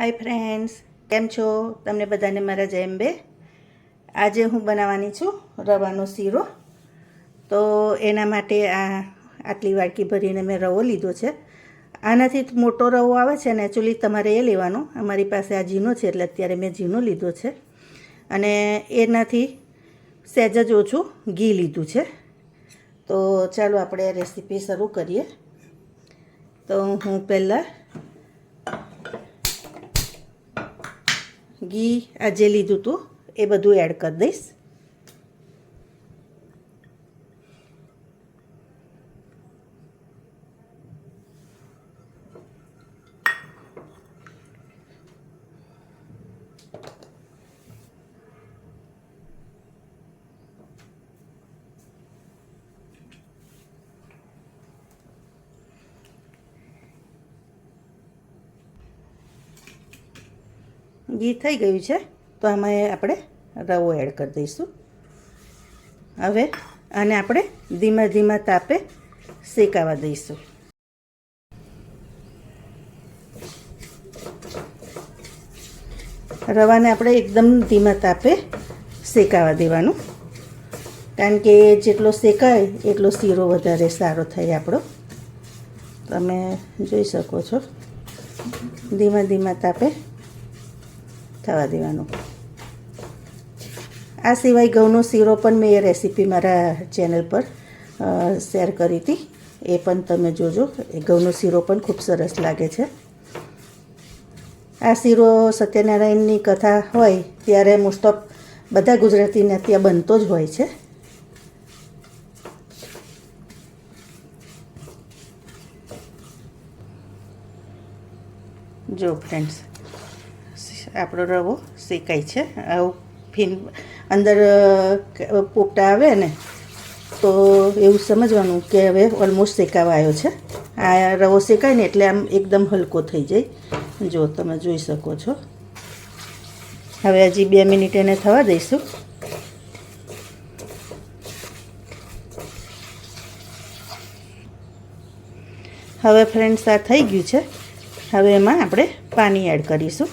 Hi friends કેમ છો? તમને બધાને મારા જય અંબે. આજે હું બનાવવાની છું રવાનો શીરો. તો એના માટે આ આટલી વાડકી ભરીને મેં રવો લીધો છે. આનાથી મોટો રવો આવે છે ને એકચ્યુઅલી તમારે એ લેવાનો. અમારી પાસે આ ઝીનો છે એટલે અત્યારે મેં ઝીનો લીધો છે. અને એનાથી સહેજ જ ઓછું ઘી લીધું છે. તો ચાલો આપણે રેસીપી શરૂ કરીએ. તો હું પહેલાં ઘી આ જે લીધું હતું એ બધું એડ કરી દઈશ. ઘી થઈ ગયું છે. તો આમાં આપણે રવો એડ કરી દઈશું. હવે આને આપણે ધીમા ધીમા તાપે શેકાવા દઈશું. રવાને આપણે એકદમ ધીમા તાપે શેકાવા દેવાનું. કારણ કે જેટલો શેકાય, એટલો શીરો વધારે સારો થાય આપણો. તમે જોઈ શકો છો. ધીમા ધીમા તાપે થવા દેવાનું. આ સિવાય ઘઉંનો શીરો પણ મેં એ રેસીપી મારા ચેનલ પર શેર કરી હતી. એ પણ તમે જોજો. એ ઘઉંનો શીરો પણ ખૂબ સરસ લાગે છે. આ શીરો સત્યનારાયણની કથા હોય ત્યારે મોસ્ટ ઓફ બધા ગુજરાતીને ત્યાં બનતો જ હોય છે. જો ફ્રેન્ડ્સ આપણો રવો શેકાય છે. આવું ફીન અંદર પોપટા આવે ને, તો એવું સમજવાનું કે હવે ઓલમોસ્ટ શેકાવા આવ્યો છે. આ રવો શેકાય ને એટલે આમ એકદમ હલકો થઈ જાય. જો તમે જોઈ શકો છો. હવે હજી બે મિનિટ એને થવા દઈશું. હવે ફ્રેન્ડ્સ આ થઈ ગયું છે. હવે એમાં આપણે પાણી એડ કરીશું.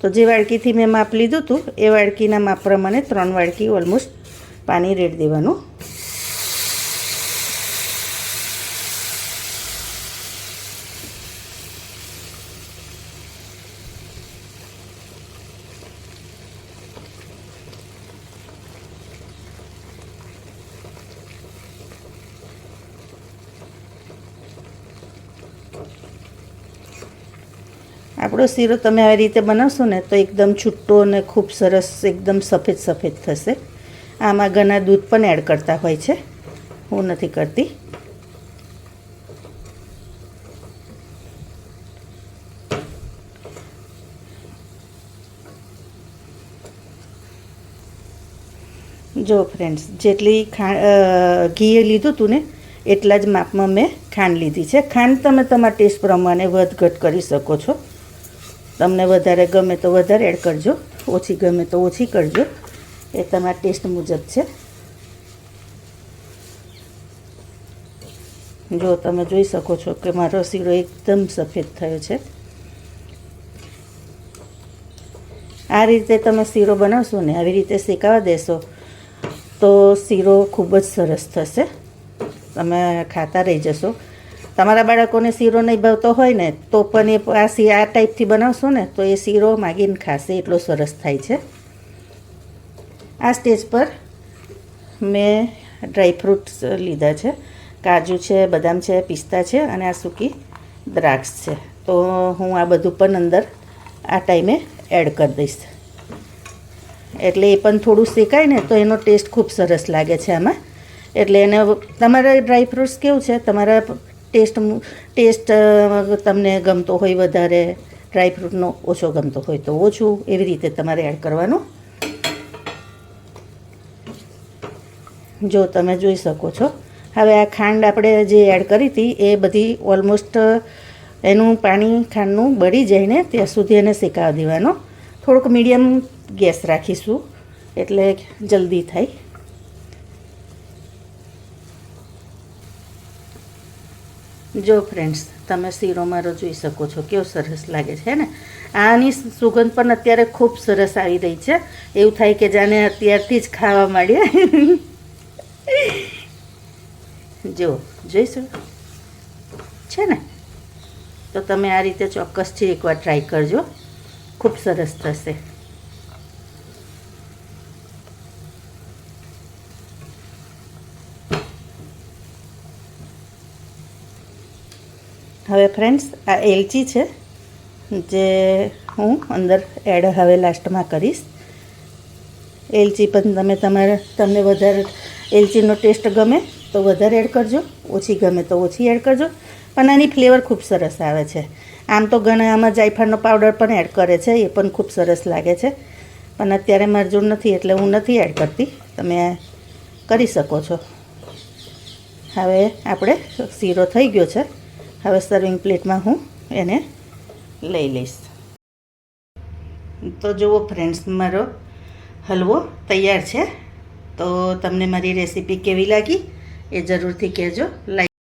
તો જે વાડકીથી મેં માપ લીધું હતું, એ વાડકીના માપ પ્રમાણે ત્રણ વાડકી ઓલમોસ્ટ પાણી રેડ દેવાનું. આપણો શીરો તમે આવી રીતે બનાવશો ને તો એકદમ છૂટો અને ખૂબ સરસ, એકદમ સફેદ સફેદ થશે. આમાં ઘણા દૂધ પણ એડ કરતા હોય છે. હું નથી કરતી. જો ફ્રેન્ડ્સ જેટલી ખાંડ ઘીએ લીધું હતું ને, એટલા જ માપમાં મેં ખાંડ લીધી છે. ખાંડ તમે તમારા ટેસ્ટ પ્રમાણે વધઘટ કરી શકો છો. તમને વધારે ગમે તો વધારે એડ કરજો, ઓછી ગમે તો ઓછી કરજો. એ તમારા ટેસ્ટ મુજબ છે. જો તમે જોઈ શકો છો કે મારો શીરો એકદમ સફેદ થયો છે. આ રીતે તમે શીરો બનાવશો ને આવી રીતે શેકાવા દેશો, તો શીરો ખૂબ જ સરસ થશે. તમે ખાતા રહી જશો. તમારા બાળકોને શીરો નહીં ભાવતો હોય ને, તો પણ એ આ સી આ ટાઈપથી બનાવશો ને, તો એ શીરો માગીને ખાશે. એટલો સરસ થાય છે. આ સ્ટેજ પર મેં ડ્રાયફ્રૂટ્સ લીધા છે. કાજુ છે, બદામ છે, પિસ્તા છે અને આ સૂકી દ્રાક્ષ છે. તો હું આ બધું પણ અંદર આ ટાઈમે એડ કરી દઈશ. એટલે એ પણ થોડું શેકાય ને, તો એનો ટેસ્ટ ખૂબ સરસ લાગે છે આમાં. એટલે એને તમારા ડ્રાયફ્રૂટ્સ કેવું છે? તમારા ટેસ્ટ ટેસ્ટ તમને ગમતો હોય વધારે ડ્રાયફ્રૂટનો ઓછો ગમતો હોય તો ઓછું, એવી રીતે તમારે એડ કરવાનું. જો તમે જોઈ શકો છો. હવે આ ખાંડ આપણે જે એડ કરી હતી, એ બધી ઓલમોસ્ટ એનું પાણી ખાંડનું બળી જાય ને ત્યાં સુધી એને શેકાવા દેવાનો. થોડુંક મીડિયમ ગેસ રાખીશું, એટલે જલ્દી થાય. જો ફ્રેન્ડ્સ તમે શીરો મારો જોઈ શકો છો. કેવો સરસ લાગે છે ને? આની સુગંધ પણ અત્યારે ખૂબ સરસ આવી રહી છે. એવું થાય કે જાણે અત્યારથી જ ખાવા માંડ્યા જો, જોઈશું? છે ને? તો તમે આ રીતે ચોક્કસથી એકવાર ટ્રાય કરજો. ખૂબ સરસ થશે. હવે ફ્રેન્ડ્સ આ એલચી છે, જે હું અંદર એડ હવે લાસ્ટમાં કરીશ. એલચી પણ તમે તમારે, તમને વધારે, એલચીનો ટેસ્ટ ગમે તો વધારે એડ કરજો, ઓછી ગમે તો ઓછી એડ કરજો. પણ આની ફ્લેવર ખૂબ સરસ આવે છે. આમ તો ઘણા આમાં જાયફળનો પાવડર પણ એડ કરે છે, એ પણ ખૂબ સરસ લાગે છે. પણ અત્યારે મારી જોડ નથી, એટલે હું નથી એડ કરતી. તમે કરી શકો છો. હવે આપણે શીરો થઈ ગયો છે. હવે સર્વિંગ પ્લેટમાં હું એને લઈ લઈશ. તો જુઓ ફ્રેન્ડ્સ મારો હલવો તૈયાર છે. તો તમને મારી રેસીપી કેવી લાગી એ જરૂરથી કહેજો. લાઈક